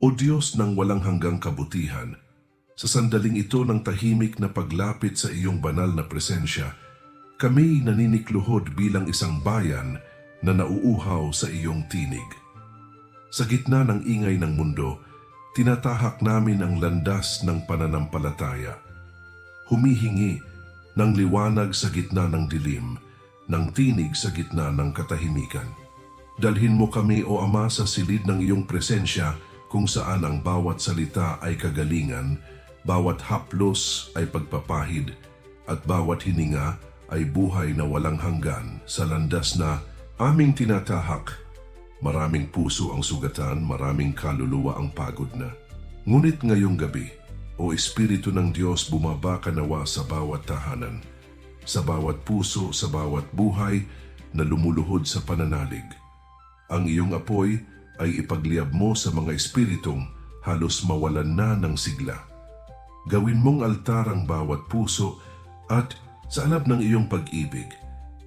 O Diyos ng walang hanggang kabutihan, sa sandaling ito ng tahimik na paglapit sa iyong banal na presensya, kami naninikluhod bilang isang bayan na nauuhaw sa iyong tinig. Sa gitna ng ingay ng mundo, tinatahak namin ang landas ng pananampalataya. Humihingi ng liwanag sa gitna ng dilim, ng tinig sa gitna ng katahimikan. Dalhin mo kami, O Ama, sa silid ng iyong presensya kung saan ang bawat salita ay kagalingan, bawat haplos ay pagpapahid, at bawat hininga ay buhay na walang hanggan sa landas na aming tinatahak. Maraming puso ang sugatan, maraming kaluluwa ang pagod na. Ngunit ngayong gabi, O Espiritu ng Diyos, bumaba ka nawa sa bawat tahanan, sa bawat puso, sa bawat buhay na lumuluhod sa pananalig. Ang iyong apoy ay ipagliyab mo sa mga espiritong halos mawalan na ng sigla. Gawin mong altar ang bawat puso at sa alab ng iyong pag-ibig,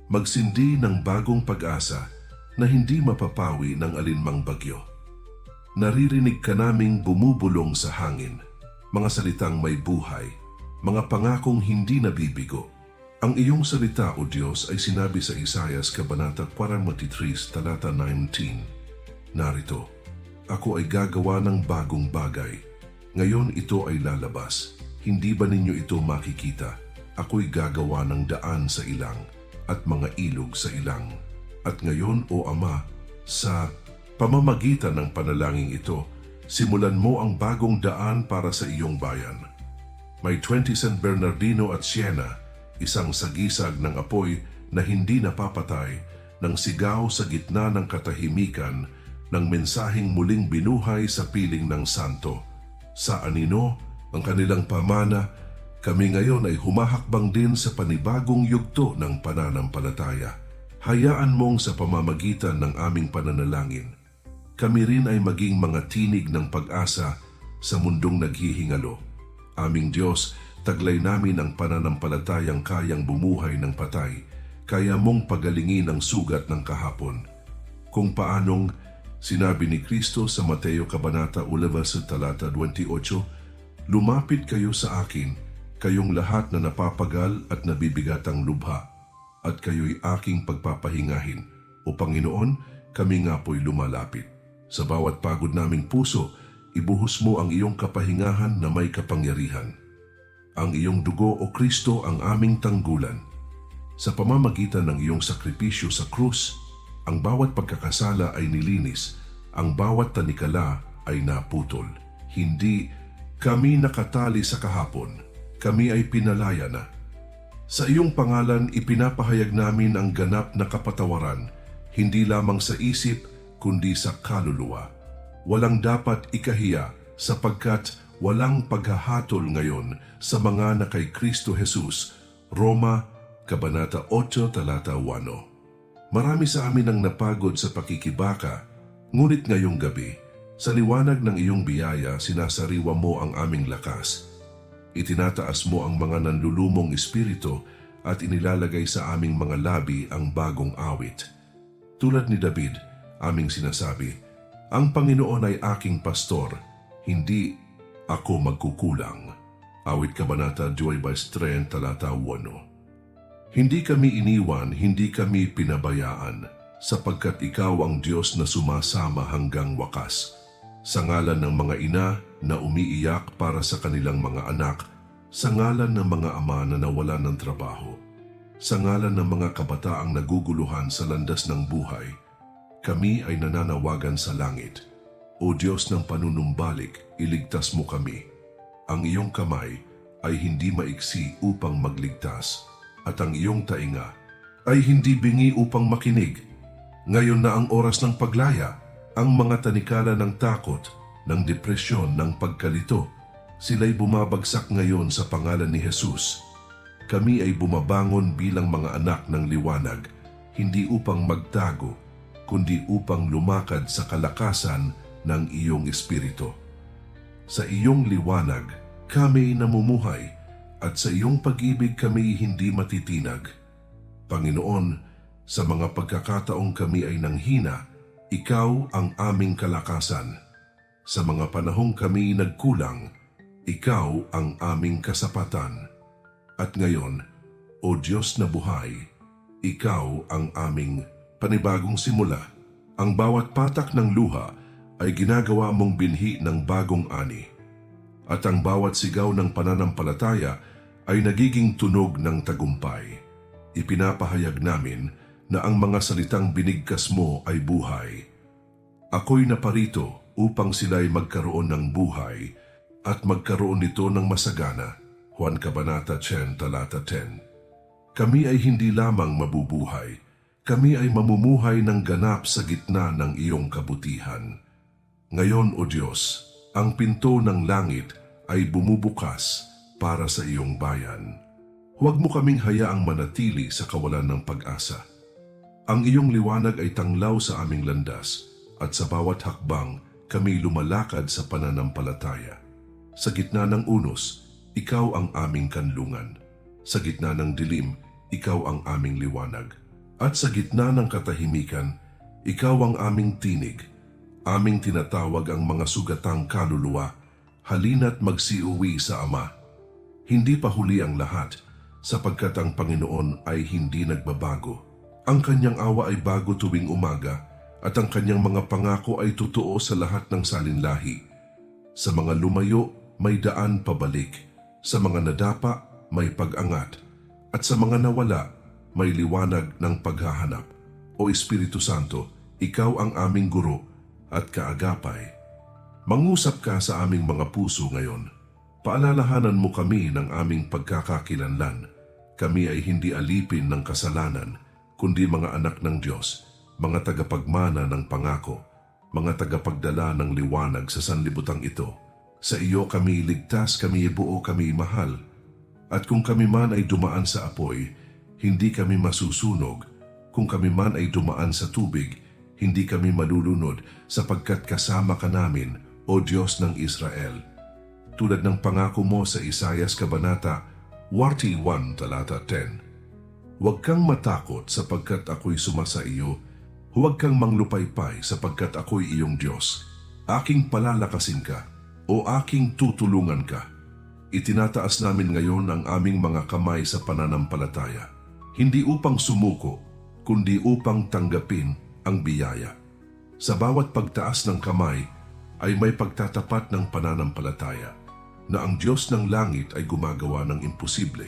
magsindi ng bagong pag-asa na hindi mapapawi ng alinmang bagyo. Naririnig ka naming bumubulong sa hangin, mga salitang may buhay, mga pangakong hindi nabibigo. Ang iyong salita, O Diyos, ay sinabi sa Isayas Kabanata 43, talata 19. Narito, Ako ay gagawa ng bagong bagay. Ngayon ito ay lalabas. Hindi ba ninyo ito makikita? Ako'y gagawa ng daan sa ilang at mga ilog sa ilang. At ngayon, O Ama, sa pamamagitan ng panalangin ito, simulan mo ang bagong daan para sa iyong bayan. May 20 San Bernardino at Siena, isang sagisag ng apoy na hindi napapatay, ng sigaw sa gitna ng katahimikan, ng mensaheng muling binuhay sa piling ng santo. Sa anino, ang kanilang pamana, kami ngayon ay humahakbang din sa panibagong yugto ng pananampalataya. Hayaan mong sa pamamagitan ng aming pananalangin, kami rin ay maging mga tinig ng pag-asa sa mundong naghihingalo. Aming Diyos, taglay namin ang pananampalatayang kayang bumuhay ng patay, kaya mong pagalingin ang sugat ng kahapon. Kung paanong sinabi ni Kristo sa Mateo Kabanata 11 talata 28, Lumapit kayo sa akin, kayong lahat na napapagal at nabibigatang lubha, at kayo'y aking pagpapahingahin. O Panginoon, kami nga po'y lumalapit. Sa bawat pagod naming puso, ibuhos mo ang iyong kapahingahan na may kapangyarihan. Ang iyong dugo o Kristo ang aming tanggulan. Sa pamamagitan ng iyong sakripisyo sa krus, ang bawat pagkakasala ay nilinis, ang bawat tanikala ay naputol. Hindi kami nakatali sa kahapon, kami ay pinalaya na. Sa iyong pangalan ipinapahayag namin ang ganap na kapatawaran, hindi lamang sa isip kundi sa kaluluwa. Walang dapat ikahiya sapagkat walang paghahatol ngayon sa mga na kay Kristo Jesus. Roma, Kabanata 8, Talata 1. Marami sa amin ang napagod sa pakikibaka, ngunit ngayong gabi, sa liwanag ng iyong biyaya, sinasariwa mo ang aming lakas. Itinataas mo ang mga nanlulumong espiritu at inilalagay sa aming mga labi ang bagong awit. Tulad ni David, aming sinasabi, Ang Panginoon ay aking pastor, hindi ako magkukulang. Awit Kabanata 2.3 talata 1 Hindi kami iniwan, hindi kami pinabayaan, sapagkat ikaw ang Diyos na sumasama hanggang wakas. Sa ngalan ng mga ina na umiiyak para sa kanilang mga anak, sa ngalan ng mga ama na nawalan ng trabaho, sa ngalan ng mga kabataang naguguluhan sa landas ng buhay, kami ay nananawagan sa langit. O Diyos ng panunumbalik, iligtas mo kami. Ang iyong kamay ay hindi maiksi upang magligtas, at ang iyong tainga ay hindi bingi upang makinig. Ngayon na ang oras ng paglaya, ang mga tanikala ng takot, ng depresyon, ng pagkalito, sila'y bumabagsak ngayon sa pangalan ni Jesus. Kami ay bumabangon bilang mga anak ng liwanag, hindi upang magtago, kundi upang lumakad sa kalakasan ng iyong espiritu. Sa iyong liwanag, kami namumuhay at sa iyong pag-ibig kami hindi matitinag. Panginoon, sa mga pagkakataong kami ay nanghina, ikaw ang aming kalakasan. Sa mga panahong kami nagkulang, ikaw ang aming kasapatan. At ngayon, O Diyos na buhay, ikaw ang aming panibagong simula. Ang bawat patak ng luha ay ginagawa mong binhi ng bagong ani. At ang bawat sigaw ng pananampalataya ay nagiging tunog ng tagumpay. Ipinapahayag namin na ang mga salitang binigkas mo ay buhay. Ako'y naparito upang sila'y magkaroon ng buhay at magkaroon nito ng masagana. Juan Cabanata 10, talata 10. Kami ay hindi lamang mabubuhay, kami ay mamumuhay ng ganap sa gitna ng iyong kabutihan. Ngayon, O Diyos, ang pinto ng langit ay bumubukas para sa iyong bayan. Huwag mo kaming hayaang manatili sa kawalan ng pag-asa. Ang iyong liwanag ay tanglaw sa aming landas at sa bawat hakbang kami lumalakad sa pananampalataya. Sa gitna ng unos, ikaw ang aming kanlungan. Sa gitna ng dilim, ikaw ang aming liwanag. At sa gitna ng katahimikan, ikaw ang aming tinig. Aming tinatawag ang mga sugatang kaluluwa, halina't magsiuwi sa Ama. Hindi pa huli ang lahat, sapagkat ang Panginoon ay hindi nagbabago. Ang kanyang awa ay bago tuwing umaga, at ang kanyang mga pangako ay totoo sa lahat ng salinlahi. Sa mga lumayo, may daan pabalik. Sa mga nadapa, may pag-angat. At sa mga nawala, may liwanag ng paghahanap. O Espiritu Santo, ikaw ang aming guro at kaagapay. Mangusap ka sa aming mga puso ngayon. Paalalahanan mo kami ng aming pagkakakilanlan. Kami ay hindi alipin ng kasalanan, kundi mga anak ng Diyos, mga tagapagmana ng pangako, mga tagapagdala ng liwanag sa sanlibutan ito. Sa iyo kami ligtas, kami buo, kami mahal. At kung kami man ay dumaan sa apoy, hindi kami masusunog. Kung kami man ay dumaan sa tubig, hindi kami malulunod sapagkat kasama ka namin, O Diyos ng Israel. Tulad ng pangako mo sa Isayas Kabanata 41 talata 10. Huwag kang matakot sapagkat ako'y sumasa iyo. Huwag kang manglupaypay sapagkat ako'y iyong Diyos. Aking palalakasin ka o aking tutulungan ka. Itinataas namin ngayon ang aming mga kamay sa pananampalataya. Hindi upang sumuko, kundi upang tanggapin ang biyaya. Sa bawat pagtaas ng kamay ay may pagtatapat ng pananampalataya na ang Diyos ng langit ay gumagawa ng imposible,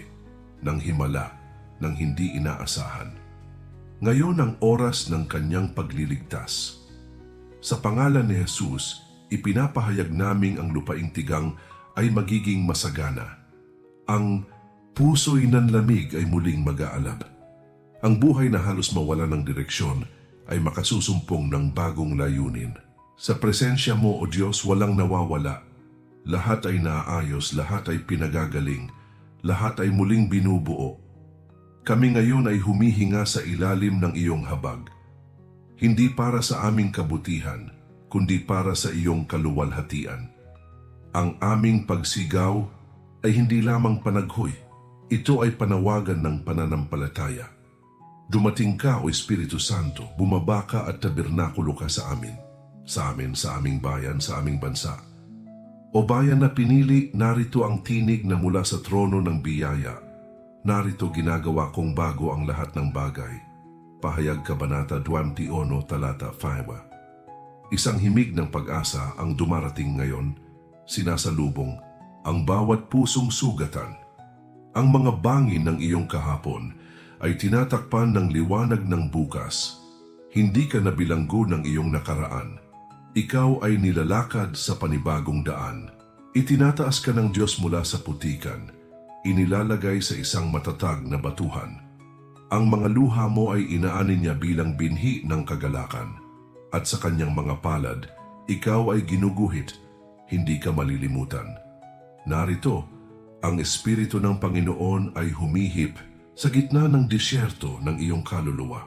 ng himala, ng hindi inaasahan. Ngayon ang oras ng kanyang pagliligtas. Sa pangalan ni Jesus, ipinapahayag naming ang lupaing tigang ay magiging masagana. Ang puso'y nanlamig ay muling mag-aalab. Ang buhay na halos mawala ng direksyon ay makasusumpong ng bagong layunin. Sa presensya mo, O Diyos, walang nawawala. Lahat ay naayos, lahat ay pinagagaling, lahat ay muling binubuo. Kami ngayon ay humihinga sa ilalim ng iyong habag. Hindi para sa aming kabutihan, kundi para sa iyong kaluwalhatian. Ang aming pagsigaw ay hindi lamang panaghoy. Ito ay panawagan ng pananampalataya. Dumating ka, O Espiritu Santo, bumaba ka at tabernakulo ka sa amin. Sa amin, sa aming bayan, sa aming bansa. O bayan na pinili, narito ang tinig na mula sa trono ng biyaya. Narito ginagawa kong bago ang lahat ng bagay. Pahayag Kabanata 21, talata 5. Isang himig ng pag-asa ang dumarating ngayon, sinasalubong ang bawat pusong sugatan. Ang mga bangin ng iyong kahapon ay tinatakpan ng liwanag ng bukas. Hindi ka nabilanggo ng iyong nakaraan. Ikaw ay nilalakad sa panibagong daan. Itinataas ka ng Diyos mula sa putikan. Inilalagay sa isang matatag na batuhan. Ang mga luha mo ay inaanin niya bilang binhi ng kagalakan. At sa kanyang mga palad, ikaw ay ginuguhit, hindi ka malilimutan. Narito, ang Espiritu ng Panginoon ay humihip sa gitna ng disyerto ng iyong kaluluwa.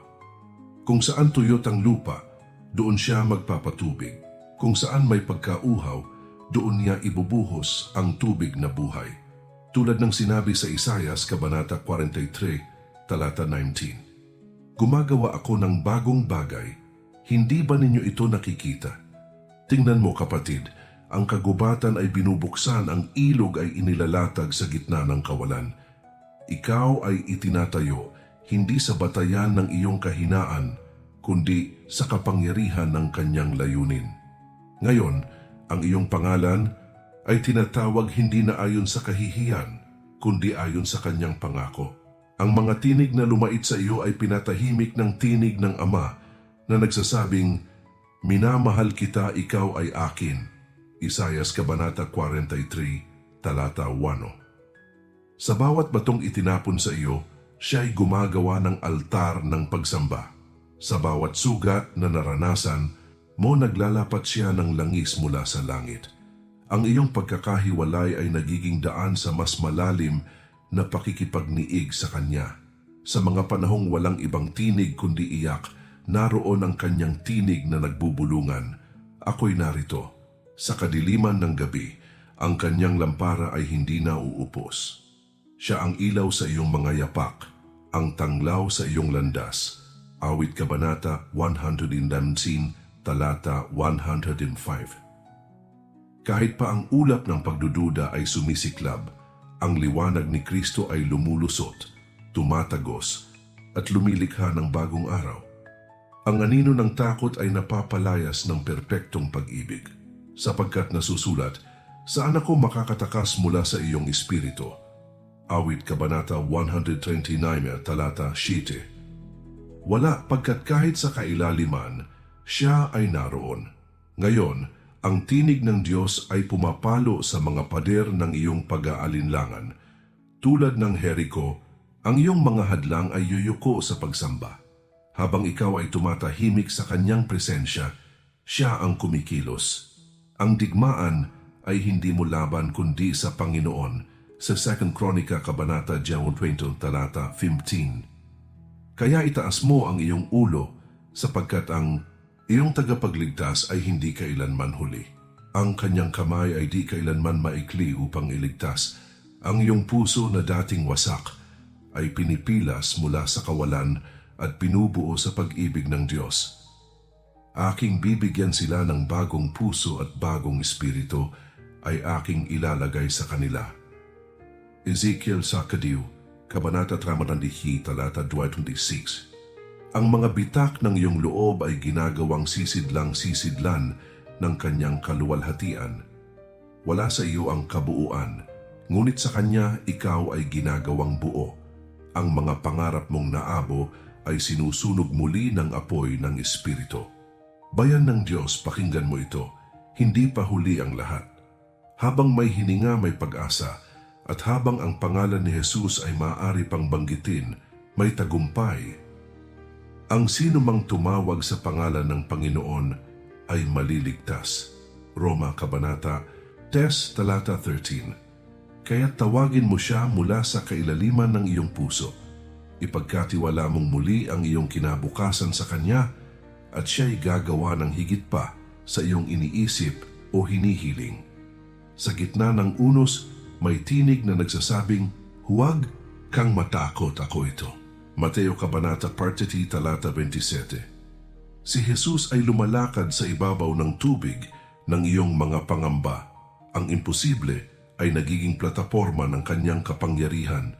Kung saan tuyot ang lupa, doon siya magpapatubig. Kung saan may pagkauhaw, doon niya ibubuhos ang tubig na buhay. Tulad ng sinabi sa Isayas, Kabanata 43, talata 19. Gumagawa ako ng bagong bagay, hindi ba ninyo ito nakikita? Tingnan mo kapatid, ang kagubatan ay binubuksan, ang ilog ay inilalatag sa gitna ng kawalan. Ikaw ay itinatayo hindi sa batayan ng iyong kahinaan, kundi sa kapangyarihan ng kanyang layunin. Ngayon, ang iyong pangalan ay tinatawag hindi na ayon sa kahihiyan, kundi ayon sa kanyang pangako. Ang mga tinig na lumait sa iyo ay pinatahimik ng tinig ng Ama na nagsasabing, Minamahal kita, ikaw ay akin. Isayas Kabanata 43, Talata 1 Sa bawat batong itinapon sa iyo, siya ay gumagawa ng altar ng pagsamba. Sa bawat sugat na naranasan, mo naglalapat siya ng langis mula sa langit. Ang iyong pagkakahiwalay ay nagiging daan sa mas malalim na pakikipagniig sa Kanya. Sa mga panahong walang ibang tinig kundi iyak, naroon ang Kanyang tinig na nagbubulungan. Ako'y narito. Sa kadiliman ng gabi, ang Kanyang lampara ay hindi na uupos. Siya ang ilaw sa iyong mga yapak, ang tanglaw sa iyong landas. Awit Kabanata 119, talata 105. Kahit pa ang ulap ng pagdududa ay sumisiklab, ang liwanag ni Kristo ay lumulusot, tumatagos, at lumilikha ng bagong araw. Ang anino ng takot ay napapalayas ng perpektong pag-ibig, sapagkat nasusulat, Saan ako makakatakas mula sa iyong espiritu? Awit Kabanata 129, talata 7. Wala pagkat kahit sa kailaliman, siya ay naroon. Ngayon, ang tinig ng Diyos ay pumapalo sa mga pader ng iyong pag-aalinlangan. Tulad ng Jericho, ang iyong mga hadlang ay yuyuko sa pagsamba. Habang ikaw ay tumatahimik sa kanyang presensya, siya ang kumikilos. Ang digmaan ay hindi mo laban kundi sa Panginoon sa 2 Chronica Kabanata 20 talata 15. Kaya itaas mo ang iyong ulo sapagkat ang iyong tagapagligtas ay hindi kailanman huli. Ang kanyang kamay ay di kailanman maikli upang iligtas. Ang iyong puso na dating wasak ay pinipilas mula sa kawalan at pinubuo sa pag-ibig ng Diyos. Aking bibigyan sila ng bagong puso at bagong espiritu ay aking ilalagay sa kanila. Ezekiel Sakadiw, Kabanata Tramanandihi, Talata 26 Ang mga bitak ng iyong loob ay ginagawang sisidlang-sisidlan ng kanyang kaluwalhatian. Wala sa iyo ang kabuuan, ngunit sa kanya ikaw ay ginagawang buo. Ang mga pangarap mong naabo ay sinusunog muli ng apoy ng Espiritu. Bayan ng Diyos, pakinggan mo ito, hindi pa huli ang lahat. Habang may hininga may pag-asa, at habang ang pangalan ni Jesus ay maaari pang banggitin, may tagumpay. Ang sino mang tumawag sa pangalan ng Panginoon ay maliligtas. Roma Kabanata, Tes Talata 13 Kaya tawagin mo siya mula sa kailaliman ng iyong puso. Ipagkatiwala mong muli ang iyong kinabukasan sa Kanya at siya'y gagawa ng higit pa sa iyong iniisip o hinihiling. Sa gitna ng unos, may tinig na nagsasabing, Huwag kang matakot ako ito. Mateo Kabanata Parte T, Talata 27 Si Jesus ay lumalakad sa ibabaw ng tubig ng iyong mga pangamba. Ang imposible ay nagiging plataforma ng kanyang kapangyarihan.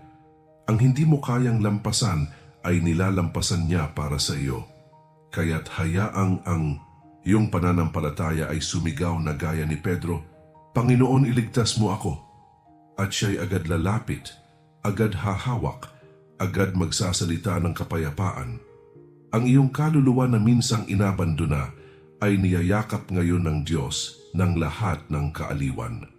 Ang hindi mo kayang lampasan ay nilalampasan niya para sa iyo. Kaya't hayaang ang iyong pananampalataya ay sumigaw na gaya ni Pedro, Panginoon iligtas mo ako. At siya'y agad lalapit, agad hahawak, agad magsasalita ng kapayapaan. Ang iyong kaluluwa na minsang inabandona ay niyayakap ngayon ng Diyos ng lahat ng kaaliwan.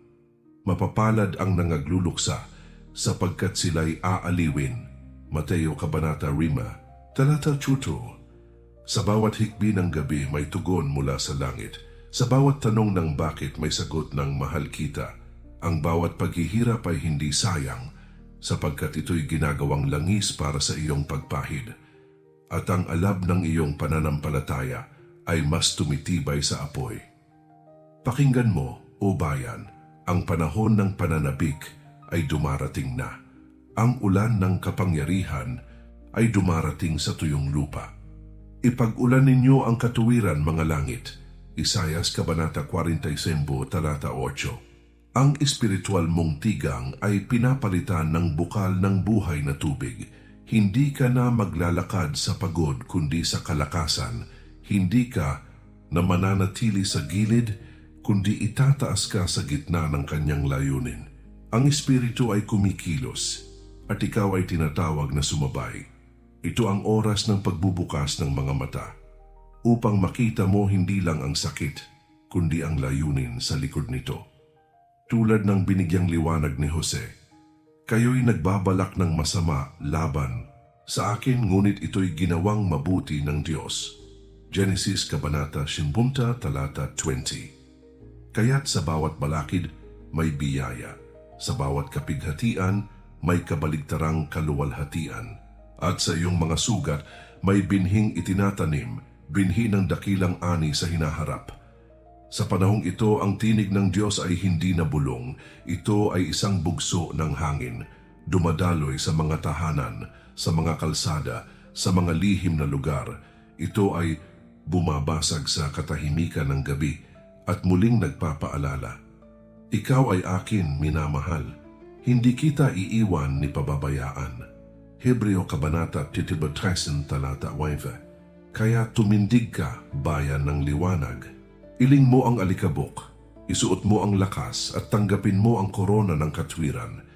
Mapapalad ang nangagluluksa sapagkat sila'y aaliwin. Mateo Kabanata 5, Talata 2 Sa bawat hikbi ng gabi may tugon mula sa langit. Sa bawat tanong ng bakit may sagot ng mahal kita. Ang bawat paghihirap ay hindi sayang sapagkat ito'y ginagawang langis para sa iyong pagpahid. At ang alab ng iyong pananampalataya ay mas tumitibay sa apoy. Pakinggan mo, o bayan, ang panahon ng pananabik ay dumarating na. Ang ulan ng kapangyarihan ay dumarating sa tuyong lupa. Ipag-ulan ninyo ang katuwiran, mga langit. Isayas Kabanata 45, talata 8. Ang espiritual mong tigang ay pinapalitan ng bukal ng buhay na tubig. Hindi ka na maglalakad sa pagod kundi sa kalakasan. Hindi ka na mananatili sa gilid kundi itataas ka sa gitna ng kanyang layunin. Ang espiritu ay kumikilos at ikaw ay tinatawag na sumabay. Ito ang oras ng pagbubukas ng mga mata upang makita mo hindi lang ang sakit, kundi ang layunin sa likod nito. Tulad ng binigyang liwanag ni Jose, kayo'y nagbabalak ng masama laban sa akin ngunit ito'y ginawang mabuti ng Diyos. Genesis Kabanata 10 talata 20 Kaya't sa bawat balakid may biyaya, sa bawat kapighatian may kabaligtarang kaluwalhatian, at sa iyong mga sugat may binhing itinatanim, binhi ng dakilang ani sa hinaharap. Sa panahong ito, ang tinig ng Diyos ay hindi nabulong. Ito ay isang bugso ng hangin, dumadaloy sa mga tahanan, sa mga kalsada, sa mga lihim na lugar. Ito ay bumabasag sa katahimikan ng gabi at muling nagpapaalala. Ikaw ay akin, minamahal. Hindi kita iiwan ni pababayaan. Hebreo Kabanata 33 talata 9 Kaya tumindig ka, bayan ng liwanag. Iling mo ang alikabok, isuot mo ang lakas at tanggapin mo ang korona ng katwiran.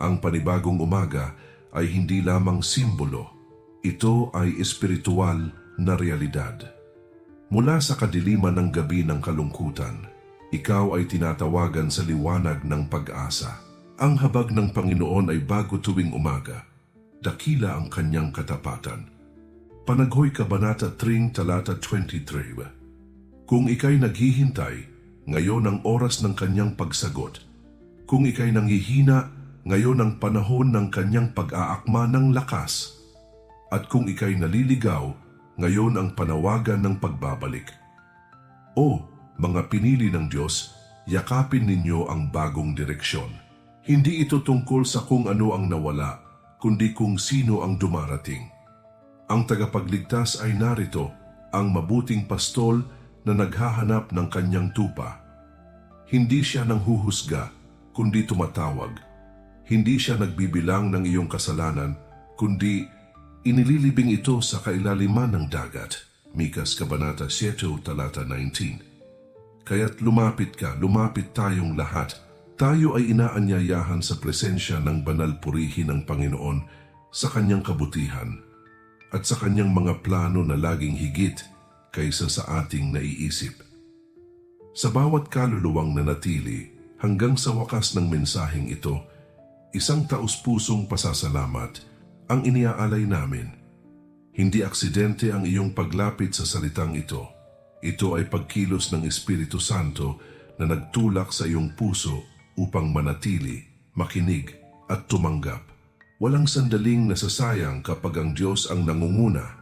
Ang panibagong umaga ay hindi lamang simbolo, ito ay espiritual na realidad. Mula sa kadiliman ng gabi ng kalungkutan, ikaw ay tinatawagan sa liwanag ng pag-asa. Ang habag ng Panginoon ay bago tuwing umaga. Dakila ang kanyang katapatan. Panaghoy Kabanata 3 talata 23 kung ikay naghihintay, ngayon ang oras ng kanyang pagsagot. Kung ikay nanghihina, ngayon ang panahon ng kanyang pag-aakma ng lakas. At kung ikay naliligaw, ngayon ang panawagan ng pagbabalik. O, mga pinili ng Diyos, yakapin ninyo ang bagong direksyon. Hindi ito tungkol sa kung ano ang nawala, kundi kung sino ang dumarating. Ang tagapagligtas ay narito, ang mabuting pastol na naghahanap ng kanyang tupa. Hindi siya nang huhusga, kundi tumatawag. Hindi siya nagbibilang ng iyong kasalanan, kundi inililibing ito sa kailaliman ng dagat. Mikas Kabanata 7, talata 19. Kaya't lumapit ka, lumapit tayong lahat. Tayo ay inaanyayahan sa presensya ng banal purihin ng Panginoon sa kanyang kabutihan at sa kanyang mga plano na laging higit kaysa sa ating naiisip. Sa bawat kaluluwang nanatili hanggang sa wakas ng mensaheng ito, isang taus-pusong pasasalamat ang iniaalay namin. Hindi aksidente ang iyong paglapit sa salitang ito. Ito ay pagkilos ng Espiritu Santo na nagtulak sa iyong puso upang manatili, makinig at tumanggap. Walang sandaling nasasayang kapag ang Diyos ang nangunguna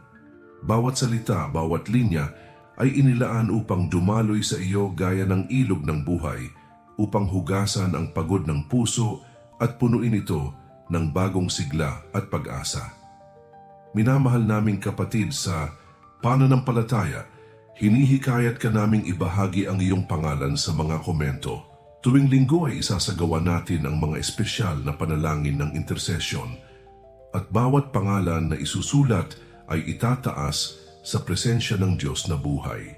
bawat salita, bawat linya ay inilaan upang dumaloy sa iyo gaya ng ilog ng buhay, upang hugasan ang pagod ng puso at punuin ito ng bagong sigla at pag-asa. Minamahal naming kapatid sa pananampalataya, hinihikayat ka naming ibahagi ang iyong pangalan sa mga komento. Tuwing linggo ay isasagawa natin ang mga espesyal na panalangin ng intercession at bawat pangalan na isusulat ay itataas sa presensya ng Diyos na buhay.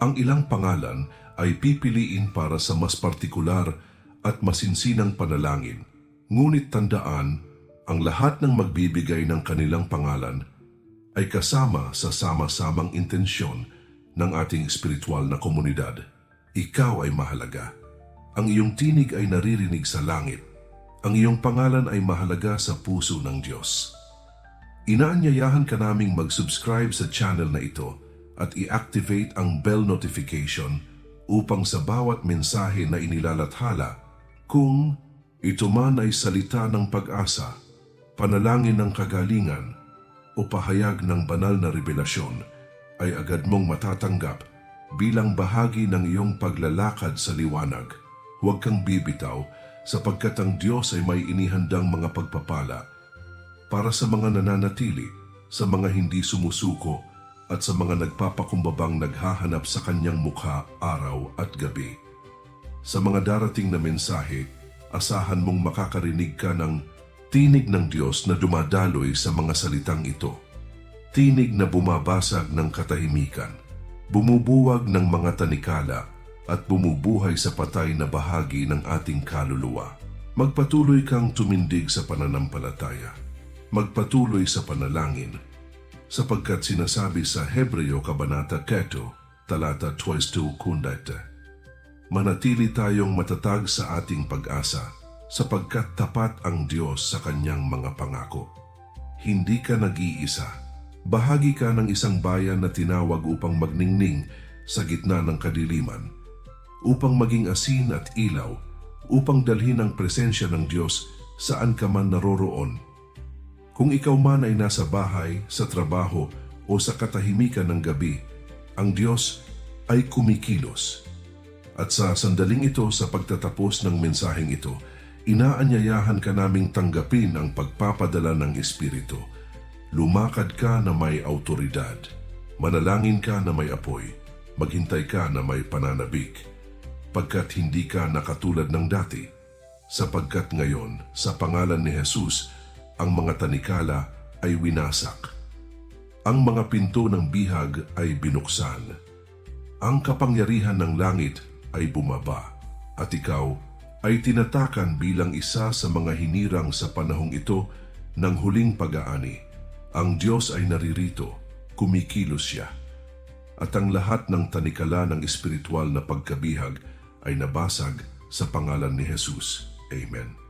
Ang ilang pangalan ay pipiliin para sa mas partikular at masinsinang panalangin. Ngunit tandaan, ang lahat ng magbibigay ng kanilang pangalan ay kasama sa sama-samang intensyon ng ating espiritual na komunidad. Ikaw ay mahalaga. Ang iyong tinig ay naririnig sa langit. Ang iyong pangalan ay mahalaga sa puso ng Diyos. Inaanyayahan ka naming mag-subscribe sa channel na ito at i-activate ang bell notification upang sa bawat mensahe na inilalathala kung ito man ay salita ng pag-asa, panalangin ng kagalingan o pahayag ng banal na revelasyon ay agad mong matatanggap bilang bahagi ng iyong paglalakad sa liwanag. Huwag kang bibitaw sapagkat ang Diyos ay may inihandang mga pagpapala para sa mga nananatili, sa mga hindi sumusuko, at sa mga nagpapakumbabang naghahanap sa kanyang mukha araw at gabi. Sa mga darating na mensahe, asahan mong makakarinig ka ng tinig ng Diyos na dumadaloy sa mga salitang ito. Tinig na bumabasag ng katahimikan, bumubuwag ng mga tanikala at bumubuhay sa patay na bahagi ng ating kaluluwa. Magpatuloy kang tumindig sa pananampalataya. Magpatuloy sa panalangin sapagkat sinasabi sa Hebreo Kabanata 4, talata 22 kundata, Manatili tayong matatag sa ating pag-asa, sapagkat tapat ang Diyos sa kanyang mga pangako. Hindi ka nag-iisa. Bahagi ka ng isang bayan na tinawag upang magningning sa gitna ng kadiliman, upang maging asin at ilaw, upang dalhin ang presensya ng Diyos saan ka man naroroon kung ikaw man ay nasa bahay, sa trabaho o sa katahimikan ng gabi, ang Diyos ay kumikilos. At sa sandaling ito sa pagtatapos ng mensaheng ito, inaanyayahan ka naming tanggapin ang pagpapadala ng Espiritu. Lumakad ka na may autoridad. Manalangin ka na may apoy. Maghintay ka na may pananabik. Pagkat hindi ka nakatulad ng dati. Sapagkat ngayon, sa pangalan ni Jesus, ang mga tanikala ay winasak. Ang mga pinto ng bihag ay binuksan. Ang kapangyarihan ng langit ay bumaba at ikaw ay tinatakan bilang isa sa mga hinirang sa panahong ito ng huling pag-aani. Ang Diyos ay naririto, kumikilos siya. At ang lahat ng tanikala ng espiritual na pagkabihag ay nabasag sa pangalan ni Jesus. Amen.